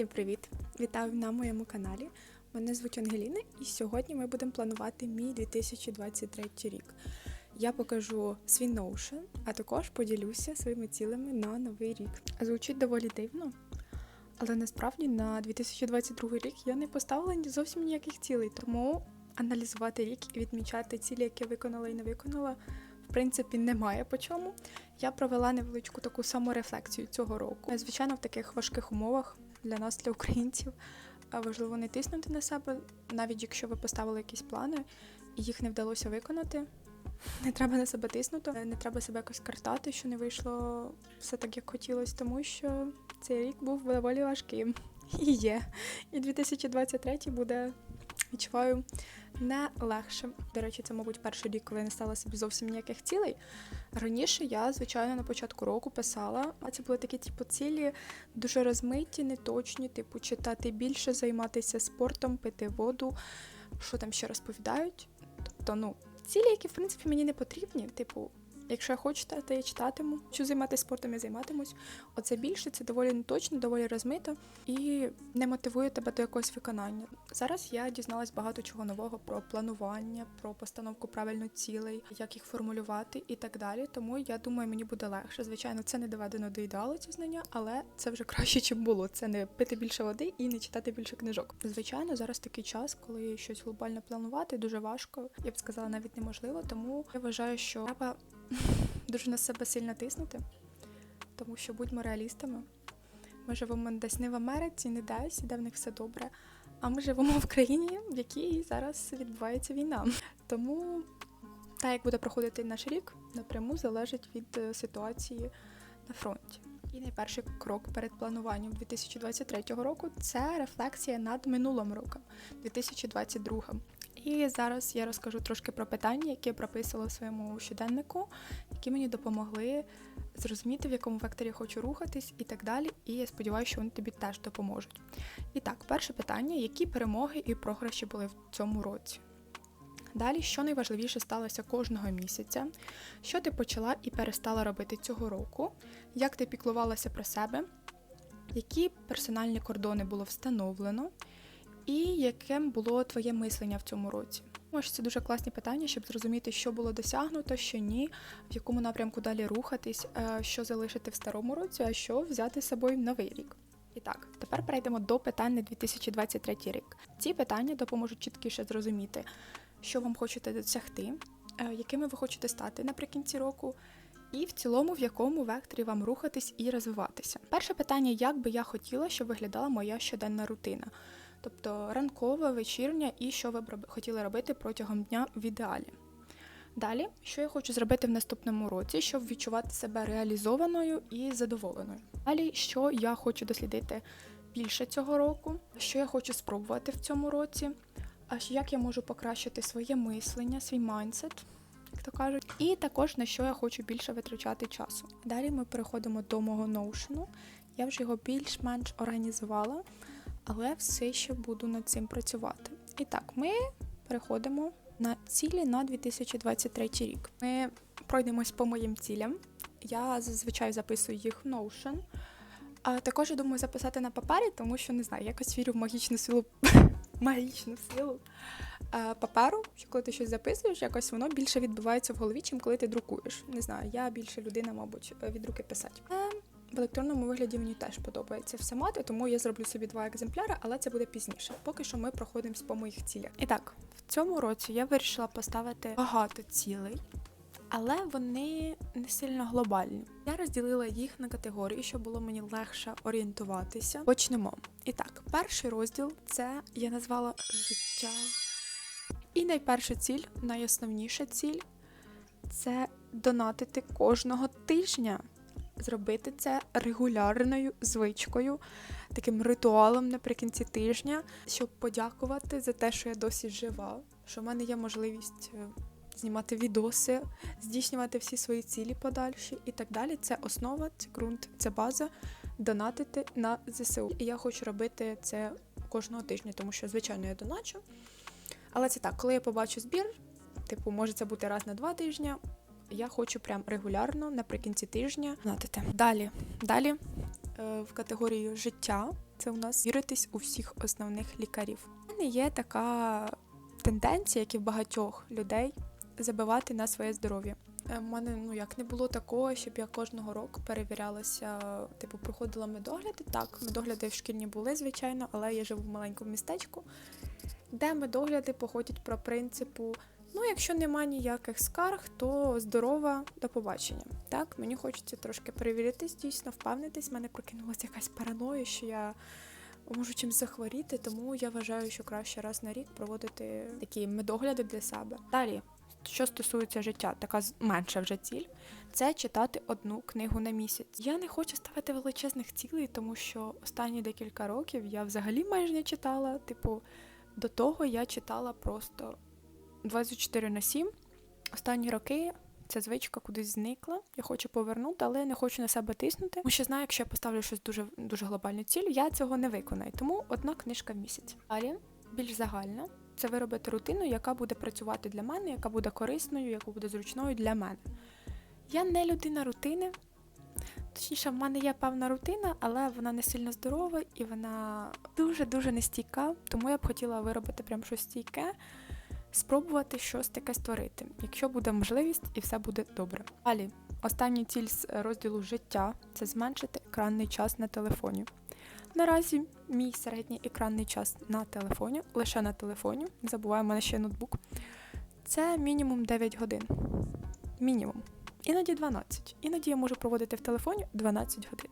Всім привіт! Вітаю на моєму каналі. Мене звуть Ангеліна, і сьогодні ми будемо планувати мій 2023 рік. Я покажу свій Notion, а також поділюся своїми цілями на новий рік. Звучить доволі дивно, але насправді на 2022 рік я не поставила зовсім ніяких цілей, тому аналізувати рік і відмічати цілі, які виконала і не виконала, принципі, немає по чому. Я провела невеличку таку саморефлексію цього року. Звичайно, в таких важких умовах для нас, для українців, важливо не тиснути на себе, навіть якщо ви поставили якісь плани і їх не вдалося виконати. Не треба на себе тиснути, не треба себе якось картати, що не вийшло все так, як хотілося, тому що цей рік був доволі важким. І є. І 2023 буде, відчуваю, не легше, До речі, це, мабуть, перший рік, коли я не стала собі зовсім ніяких цілей. Раніше я, звичайно, на початку року писала, а це були такі типу цілі дуже розмиті, неточні, типу читати більше, займатися спортом, пити воду, що там ще розповідають. Тобто, ну, цілі, які в принципі мені не потрібні. Типу, якщо я хочу читати, я читатиму. Хочу займатися спортом, я займатимусь. Оце більше, це доволі неточно, доволі розмито і не мотивує тебе до якогось виконання. Зараз я дізналась багато чого нового про планування, про постановку правильно цілей, як їх формулювати і так далі. Тому я думаю, мені буде легше. Звичайно, це не доведено до ідеалу ці знання, але це вже краще, чим було. Це не пити більше води і не читати більше книжок. Звичайно, зараз такий час, коли щось глобально планувати, дуже важко. Я б сказала, навіть неможливо. Тому я вважаю, що треба дуже на себе сильно тиснути, тому що будьмо реалістами. Ми живемо десь не в Америці, не десь, де в них все добре. А ми живемо в країні, в якій зараз відбувається війна. Тому так, як буде проходити наш рік, напряму залежить від е, ситуації на фронті. І найперший крок перед плануванням 2023 року це рефлексія над минулим роком, 2022. І зараз я розкажу трошки про питання, які я прописувала в своєму щоденнику, які мені допомогли зрозуміти, в якому векторі я хочу рухатись і так далі. І я сподіваюся, що вони тобі теж допоможуть. І так, перше питання: які перемоги і програші були в цьому році? Далі, що найважливіше сталося кожного місяця, що ти почала і перестала робити цього року, як ти піклувалася про себе, які персональні кордони було встановлено, і яким було твоє мислення в цьому році? Ось це дуже класні питання, щоб зрозуміти, що було досягнуто, що ні, в якому напрямку далі рухатись, е, що залишити в старому році, а що взяти з собою в новий рік. І так, тепер перейдемо до питань на 2023 рік. Ці питання допоможуть чіткіше зрозуміти, що вам хочете досягти, е, якими ви хочете стати наприкінці року, і в цілому, в якому векторі вам рухатись і розвиватися. Перше питання: як би я хотіла, щоб виглядала моя щоденна рутина? Тобто ранкова, вечірня і що ви б хотіли робити протягом дня в ідеалі. Далі, що я хочу зробити в наступному році, щоб відчувати себе реалізованою і задоволеною. Далі, що я хочу дослідити більше цього року, що я хочу спробувати в цьому році, а як я можу покращити своє мислення, свій майндсет, як то кажуть, і також на що я хочу більше витрачати часу. Далі ми переходимо до мого ноушену. Я вже його більш-менш організувала, але все ще буду над цим працювати. І так, ми переходимо на цілі на 2023 рік. Ми пройдемось по моїм цілям. Я зазвичай записую їх в Notion. А також я думаю записати на папері, тому що не знаю, якось вірю в магічну силу магічну силу е, паперу, що коли ти щось записуєш, якось воно більше відбувається в голові, чим коли ти друкуєш. Не знаю, я більше людина, мабуть, е, від руки писати. Е, в електронному вигляді мені теж подобається все мати, тому я зроблю собі два екземпляри, але це буде пізніше. Поки що ми проходимось по моїх цілях. І так, в цьому році я вирішила поставити багато цілей. Але вони не сильно глобальні. Я розділила їх на категорії, щоб було мені легше орієнтуватися. Почнемо. І так, перший розділ це я назвала життя. І найперша ціль, найосновніша ціль це донатити кожного тижня. Зробити це регулярною звичкою, таким ритуалом наприкінці тижня, щоб подякувати за те, що я досі жива, що в мене є можливість е, знімати відоси, здійснювати всі свої цілі подальші і так далі. Це основа, це ґрунт, це база донатити на ЗСУ. І я хочу робити це кожного тижня, тому що, звичайно, я доначу. Але це так, коли я побачу збір, типу, може це бути раз на два тижні. Я хочу прям регулярно наприкінці тижня донатити. Далі, далі е, в категорію життя це у нас віритись у всіх основних лікарів. У мене є така тенденція, як і в багатьох людей, забивати на своє здоров'я. У мене ну як не було такого, щоб я кожного року перевірялася, типу, проходила медогляди. Так, медогляди в шкільні були, звичайно, але я живу в маленькому містечку, де медогляди походять про принципу. Ну, якщо нема ніяких скарг, то здорова до побачення. Так, мені хочеться трошки перевіритись, дійсно, впевнитись. В мене прокинулася якась параноя, що я можу чимось захворіти, тому я вважаю, що краще раз на рік проводити такі медогляди для себе. Далі, що стосується життя, така менша вже ціль, це читати одну книгу на місяць. Я не хочу ставити величезних цілей, тому що останні декілька років я взагалі майже не читала. Типу, до того я читала просто 24 на 7. Останні роки ця звичка кудись зникла. Я хочу повернути, але не хочу на себе тиснути. Тому що знаю, якщо я поставлю щось дуже дуже глобальну ціль, я цього не виконаю. Тому одна книжка в місяць. Далі більш загальна. Це виробити рутину, яка буде працювати для мене, яка буде корисною, яка буде зручною для мене. Я не людина рутини. Точніше, в мене є певна рутина, але вона не сильно здорова і вона дуже-дуже нестійка. Тому я б хотіла виробити прям щось стійке, спробувати щось таке створити, якщо буде можливість і все буде добре. Далі, остання ціль з розділу життя це зменшити екранний час на телефоні. Наразі мій середній екранний час на телефоні, лише на телефоні, не забуваю, в мене ще ноутбук. Це мінімум 9 годин. Мінімум. Іноді 12. Іноді я можу проводити в телефоні 12 годин.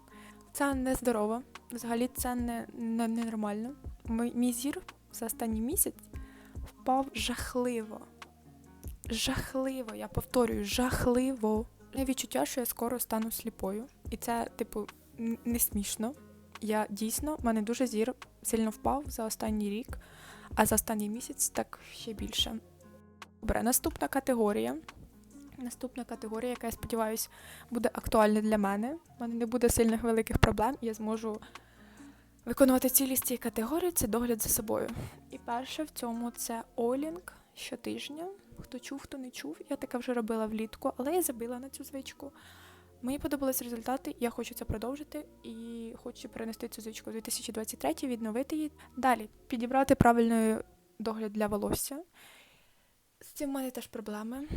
Це нездорово. Взагалі це не, не, не нормально. Мій зір за останній місяць впав жахливо. Жахливо, я повторюю, жахливо. Є відчуття, що я скоро стану сліпою. І це, типу, не смішно. Я дійсно, в мене дуже зір сильно впав за останній рік, а за останній місяць так ще більше. Добре, наступна категорія. Наступна категорія, яка я сподіваюся, буде актуальна для мене. У мене не буде сильних великих проблем, я зможу виконувати цілі з цієї категорії це догляд за собою. І перше в цьому це олінг щотижня. Хто чув, хто не чув. Я таке вже робила влітку, але я забила на цю звичку. Мені подобались результати, я хочу це продовжити і хочу перенести цю звичку в 2023, відновити її. Далі підібрати правильний догляд для волосся. З цим в мене теж проблеми.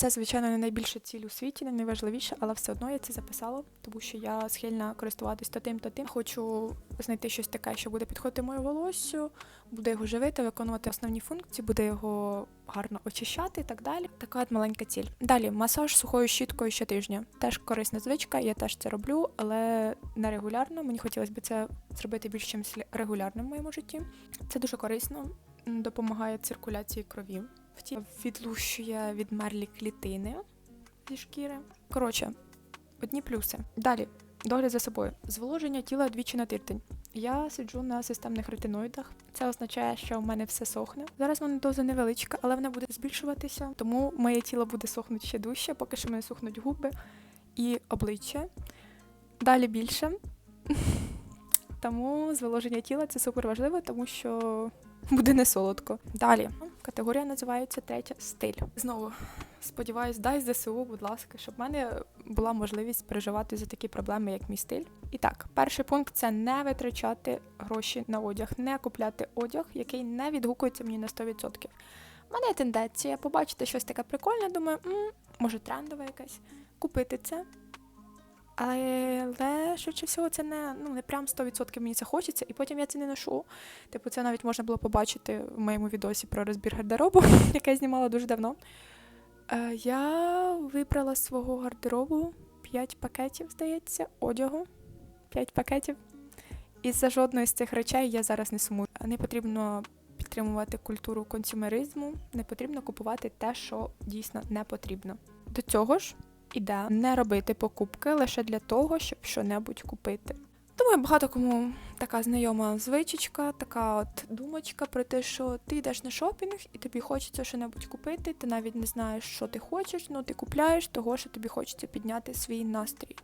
Це, звичайно, не найбільша ціль у світі, не найважливіша, але все одно я це записала, тому що я схильна користуватись то тим, то тим. Хочу знайти щось таке, що буде підходити моєму волоссю, буде його живити, виконувати основні функції, буде його гарно очищати і так далі. Така от маленька ціль. Далі масаж сухою щіткою щотижня. Теж корисна звичка, я теж це роблю, але не регулярно. Мені хотілося б це зробити більш чимось регулярним в моєму житті. Це дуже корисно, допомагає циркуляції крові. В ті- Відлущує відмерлі клітини зі шкіри. Коротше, одні плюси. Далі, догляд за собою. Зволоження тіла двічі на тиждень. Я сиджу на системних ретиноїдах. Це означає, що в мене все сохне. Зараз в мене доза невеличка, але вона буде збільшуватися, тому моє тіло буде сохнути ще дужче, поки що мене сохнуть губи і обличчя. Далі більше. Тому зволоження тіла це супер важливо, тому що буде не солодко. Далі категорія називається третя стиль. Знову сподіваюсь, дай ЗСУ, будь ласка, щоб в мене була можливість переживати за такі проблеми, як мій стиль. І так, перший пункт це не витрачати гроші на одяг, не купляти одяг, який не відгукується мені на 100%. У мене є тенденція побачити щось таке прикольне, думаю, М, може трендове якесь, купити це. Але швидше всього це не, ну, не прям 100% мені це хочеться, і потім я це не ношу. Типу, це навіть можна було побачити в моєму відосі про розбір гардеробу, яке я знімала дуже давно. Е, я вибрала свого гардеробу 5 пакетів, здається, одягу. 5 пакетів. І за жодної з цих речей я зараз не сумую. Не потрібно підтримувати культуру консюмеризму, не потрібно купувати те, що дійсно не потрібно. До цього ж іде не робити покупки лише для того, щоб що-небудь купити. Думаю, багато кому така знайома звичечка, така от думочка про те, що ти йдеш на шопінг і тобі хочеться що-небудь купити, ти навіть не знаєш, що ти хочеш, ну ти купляєш того, що тобі хочеться підняти свій настрій.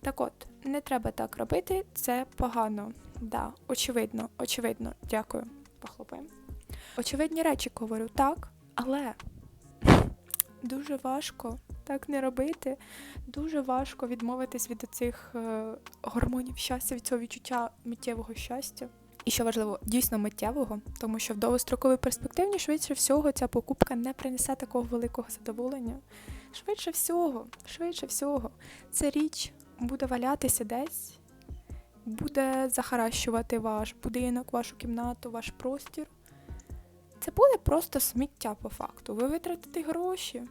Так от, не треба так робити, це погано. Да, очевидно, очевидно, дякую. Похлопаємо. Очевидні речі говорю, так, але дуже важко так не робити. Дуже важко відмовитись від цих е, гормонів щастя, від цього відчуття миттєвого щастя. І що важливо, дійсно миттєвого, тому що в довгостроковій перспективі швидше всього ця покупка не принесе такого великого задоволення. Швидше всього, швидше всього, ця річ буде валятися десь, буде захаращувати ваш будинок, вашу кімнату, ваш простір. Це буде просто сміття по факту. Ви витратите гроші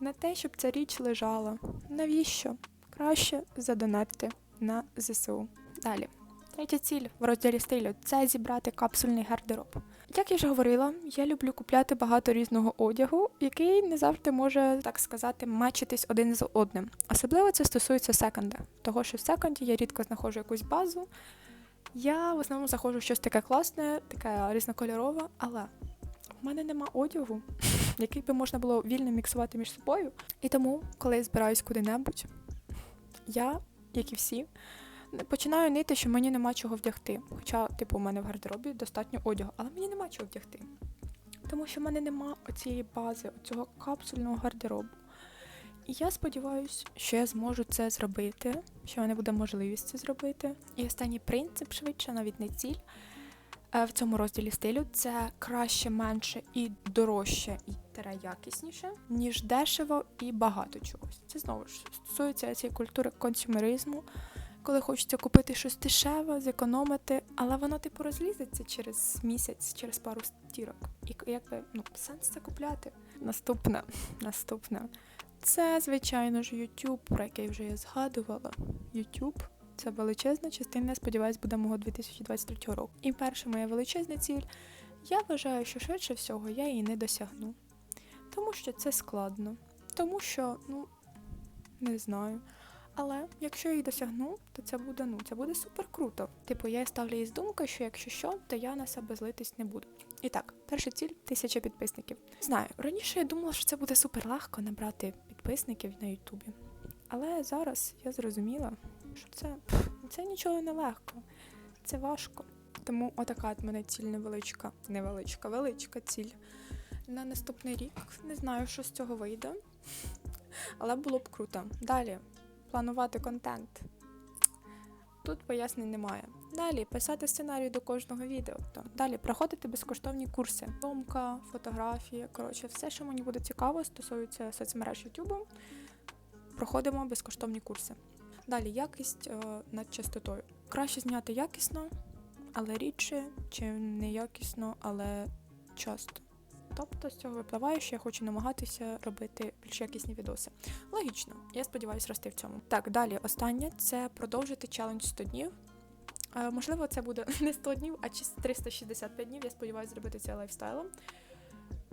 на те, щоб ця річ лежала. Навіщо? Краще задонатити на ЗСУ. Далі. Третя ціль в розділі стилю це зібрати капсульний гардероб. Як я вже говорила, я люблю купляти багато різного одягу, який не завжди може, так сказати, мечитись один з одним. Особливо це стосується секонда, того що в секонді я рідко знаходжу якусь базу. Я в основному заходжу щось таке класне, таке різнокольорове, але в мене нема одягу, який би можна було вільно міксувати між собою. І тому, коли я збираюсь куди-небудь, я, як і всі, починаю нити, що мені нема чого вдягти. Хоча, типу, у мене в гардеробі достатньо одягу, але мені нема чого вдягти. Тому що в мене нема оцієї бази, оцього капсульного гардеробу. І я сподіваюся, що я зможу це зробити, що в мене буде можливість це зробити. І останній принцип, швидше, навіть не ціль е, в цьому розділі стилю це краще, менше і дорожче якісніше, ніж дешево і багато чогось. Це знову ж стосується цієї культури консюмеризму, коли хочеться купити щось дешеве, зекономити, але воно типу розлізеться через місяць, через пару стірок. І якби ну сенс це купляти. Наступне, наступне. Це, звичайно ж, YouTube, про який вже я згадувала. YouTube – це величезна частина, сподіваюсь, буде мого 2023 року. І перша моя величезна ціль. Я вважаю, що швидше всього я її не досягну. Тому що це складно. Тому що, ну, не знаю. Але якщо я її досягну, то це буде ну, це буде супер круто. Типу, я ставлю її з думкою, що якщо що, то я на себе злитись не буду. І так, перша ціль тисяча підписників. Знаю, раніше я думала, що це буде супер легко набрати підписників на Ютубі. Але зараз я зрозуміла, що це, це нічого не легко, це важко. Тому отака от мене ціль невеличка, невеличка, величка ціль. На наступний рік не знаю, що з цього вийде, але було б круто. Далі планувати контент. Тут пояснень немає. Далі писати сценарій до кожного відео. Далі проходити безкоштовні курси. Домка, фотографії. Коротше, все, що мені буде цікаво, стосується соцмереж YouTube, проходимо безкоштовні курси. Далі якість е, над частотою. Краще зняти якісно, але рідше, чи неякісно, але часто. Тобто з цього випливає, що я хочу намагатися робити більш якісні відоси. Логічно, я сподіваюся рости в цьому. Так, далі останнє це продовжити челендж 100 днів. Е, можливо, це буде не 100 днів, а 365 днів. Я сподіваюся зробити це лайфстайлом.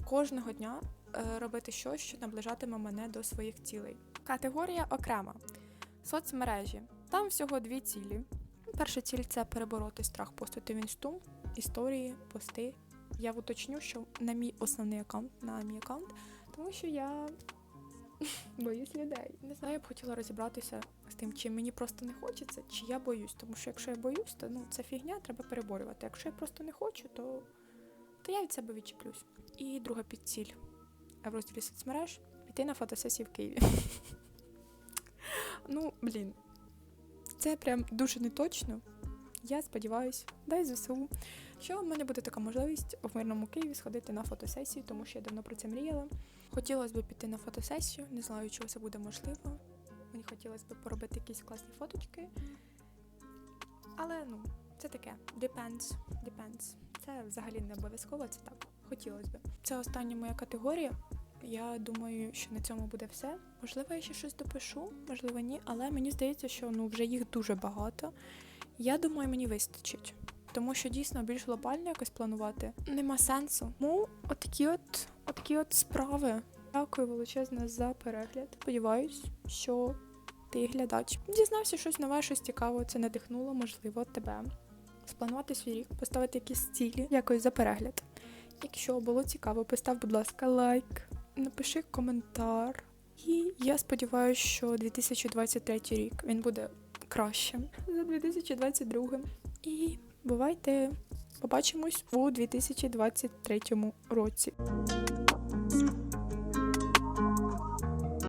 Кожного дня е, робити щось, що наближатиме мене до своїх цілей. Категорія окрема. Соцмережі. Там всього дві цілі. Перша ціль це перебороти страх постити в інсту, історії, пости. Я уточню, що на мій основний аккаунт, на мій аккаунт, тому що я боюсь людей. Не знаю, я б хотіла розібратися з тим, чи мені просто не хочеться, чи я боюсь. Тому що якщо я боюсь, то ну це фігня, треба переборювати. Якщо я просто не хочу, то, то я від себе відчіплюсь. І друга підціль в розділі соцмереж піти на фотосесії в Києві. Ну, блін, це прям дуже неточно. Я сподіваюся, дай ЗСУ, що в мене буде така можливість в мирному Києві сходити на фотосесію, тому що я давно про це мріяла. Хотілося б піти на фотосесію, не знаю, чого це буде можливо. Мені хотілося б поробити якісь класні фоточки. Але ну, це таке. Depends. Depends. Це взагалі не обов'язково, це так. Хотілося б. Це остання моя категорія. Я думаю, що на цьому буде все. Можливо, я ще щось допишу, можливо, ні, але мені здається, що ну вже їх дуже багато. Я думаю, мені вистачить. Тому що дійсно більш глобально якось планувати нема сенсу. Тому отакі от, отакі от справи. Дякую величезне за перегляд. Сподіваюсь, що ти глядач. Дізнався щось нове, щось цікаве. Це надихнуло, можливо, тебе. Спланувати свій рік, поставити якісь цілі, якось за перегляд. Якщо було цікаво, постав, будь ласка, лайк, напиши коментар. І я сподіваюся, що 2023 рік він буде кращим за 2022. І бувайте! Побачимось у 2023 році.